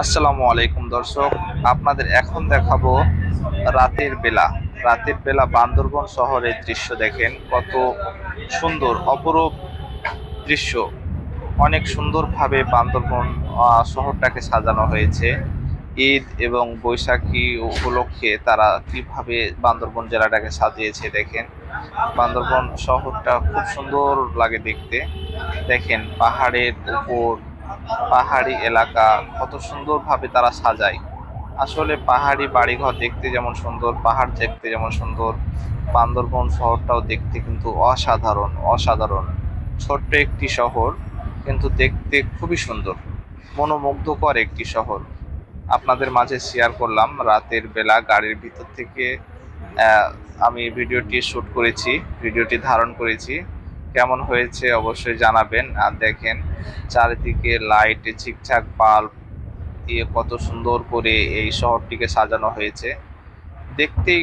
আসসালামু আলাইকুম দর্শক, আপনাদের এখন দেখাবো রাতের বেলা। রাতের বেলা বান্দরবন শহরের দৃশ্য দেখেন, কত সুন্দর, অপরূপ দৃশ্য। অনেক সুন্দরভাবে বান্দরবন শহরটাকে সাজানো হয়েছে। ঈদ এবং বৈশাখী উপলক্ষে তারা কীভাবে বান্দরবন জেলাটাকে সাজিয়েছে দেখেন। বান্দরবন শহরটা খুব সুন্দর লাগে দেখতে। দেখেন পাহাড়ের উপর পাহাড়ি এলাকা, কত সুন্দরভাবে তারা সাজায়। আসলে পাহাড়ি বাড়িঘর দেখতে যেমন সুন্দর, পাহাড় দেখতে যেমন সুন্দর, বান্দরবন শহরটাও দেখতে কিন্তু অসাধারণ অসাধারণ। ছোট্ট একটি শহর, কিন্তু দেখতে খুবই সুন্দর। মনোমুগ্ধকর একটি শহর। আপনাদের মাঝে শেয়ার করলাম, রাতের বেলা গাড়ির ভিতর থেকে আমি ভিডিওটি শ্যুট করেছি ভিডিওটি ধারণ করেছি। কেমন হয়েছে অবশ্যই জানাবেন। আর দেখেন, চারিদিকে লাইট ঠিকঠাক বাল্ব দিয়ে কত সুন্দর করে এই শহরটিকে সাজানো হয়েছে। দেখতেই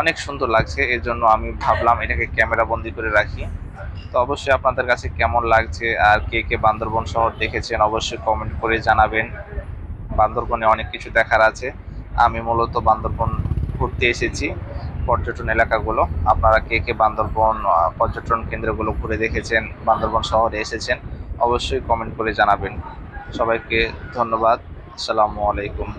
অনেক সুন্দর লাগছে এর জন্য আমি ভাবলাম এটাকে ক্যামেরা বন্দি করে রাখি। তো অবশ্যই আপনাদের কাছে কেমন লাগছে, আর কে কে বান্দরবন শহর দেখেছেন অবশ্যই কমেন্ট করে জানাবেন। বান্দরবনে অনেক কিছু দেখার আছে। আমি মূলত বান্দরবন ঘুরতে এসেছি। পর্যটন এলাকাগুলো। আপনারা কে কে বান্দরবন পর্যটন কেন্দ্রগুলো ঘুরে দেখেছেন, বান্দরবন শহরে এসেছেন, অবশ্যই কমেন্ট করে জানাবেন। সবাইকে ধন্যবাদ। আসসালামু আলাইকুম।